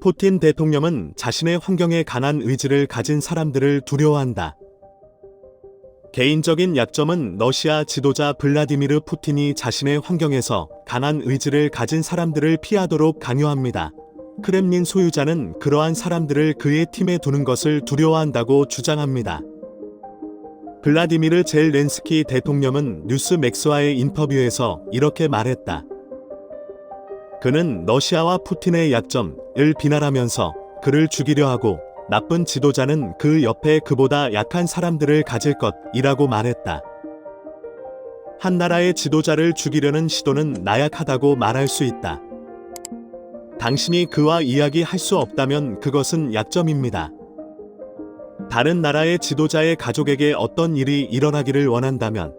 푸틴 대통령은 자신의 환경에 강한 의지를 가진 사람들을 두려워한다. 개인적인 약점은 러시아 지도자 블라디미르 푸틴이 자신의 환경에서 강한 의지를 가진 사람들을 피하도록 강요합니다. 크렘린 소유자는 그러한 사람들을 그의 팀에 두는 것을 두려워한다고 주장합니다. 블라디미르 젤렌스키 대통령은 뉴스맥스와의 인터뷰에서 이렇게 말했다. 그는 러시아와 푸틴의 약점을 비난하면서 그를 죽이려 하고 나쁜 지도자는 그 옆에 그보다 약한 사람들을 가질 것이라고 말했다. 한 나라의 지도자를 죽이려는 시도는 나약하다고 말할 수 있다. 당신이 그와 이야기할 수 없다면 그것은 약점입니다. 다른 나라의 지도자의 가족에게 어떤 일이 일어나기를 원한다면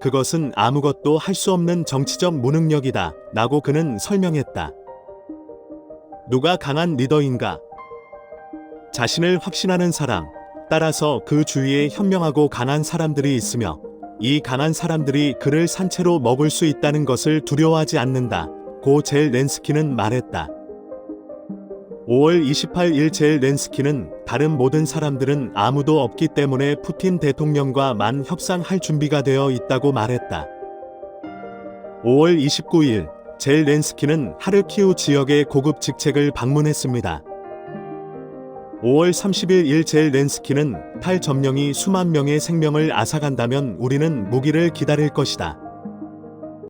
그것은 아무것도 할 수 없는 정치적 무능력이다. 라고 그는 설명했다. 누가 강한 리더인가? 자신을 확신하는 사람, 따라서 그 주위에 현명하고 강한 사람들이 있으며 이 강한 사람들이 그를 산채로 먹을 수 있다는 것을 두려워하지 않는다. 고 젤 렌스키는 말했다. 5월 28일 젤 렌스키는 다른 모든 사람들은 아무도 없기 때문에 푸틴 대통령과 만 협상할 준비가 되어 있다고 말했다. 5월 29일 젤렌스키는 하르키우 지역의 고급 직책을 방문했습니다. 5월 30일 일 젤렌스키는 탈 점령이 수만 명의 생명을 앗아간다면 우리는 무기를 기다릴 것이다.